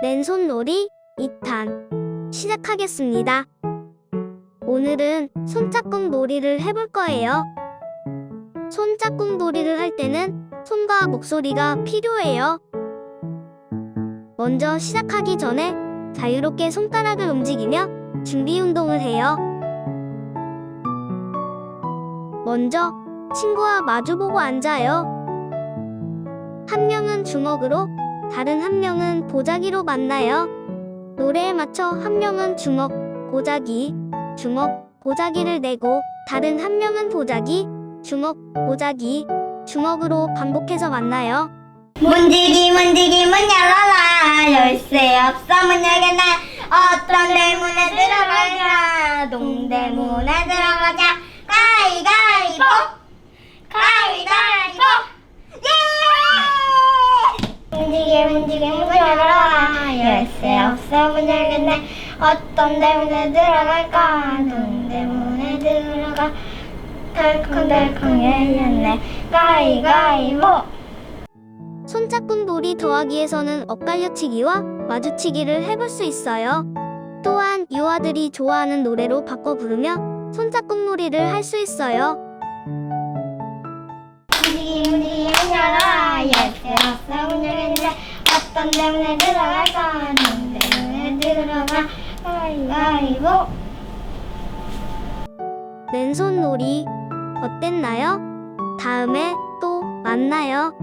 맨손놀이 2탄 시작하겠습니다. 오늘은 손짝꿍 놀이를 해볼 거예요. 손짝꿍 놀이를 할 때는 손과 목소리가 필요해요. 먼저 시작하기 전에 자유롭게 손가락을 움직이며 준비 운동을 해요. 먼저 친구와 마주보고 앉아요. 한 명은 주먹으로, 다른 한 명은 보자기로 만나요. 노래에 맞춰 한 명은 주먹, 보자기, 주먹, 보자기를 내고, 다른 한 명은 보자기, 주먹, 보자기, 주먹으로 반복해서 만나요. 문지기 문지기 문 열어라 열쇠 없어 문 열겠네 어떤 대문에 들어가자 동대문에 들어가자 가위가위보 가위가위보 예 문지기 문 열어라 열쇠 없어 문 열겠네 어떤 대문에 들어갈까 동대문에 들어가 덜컹덜컹 열렸네 가위가위보 손짝꿍 놀이 더하기에서는 엇갈려치기와 마주치기를 해볼 수 있어요. 또한 유아들이 좋아하는 노래로 바꿔 부르며 손짝꿍 놀이를 할 수 있어요. 열어라 열쇠 없어 문 열겠네 들어갈까 넌 대문에 들어가 가위바위보 맨손 놀이 어땠나요? 다음에 또 만나요.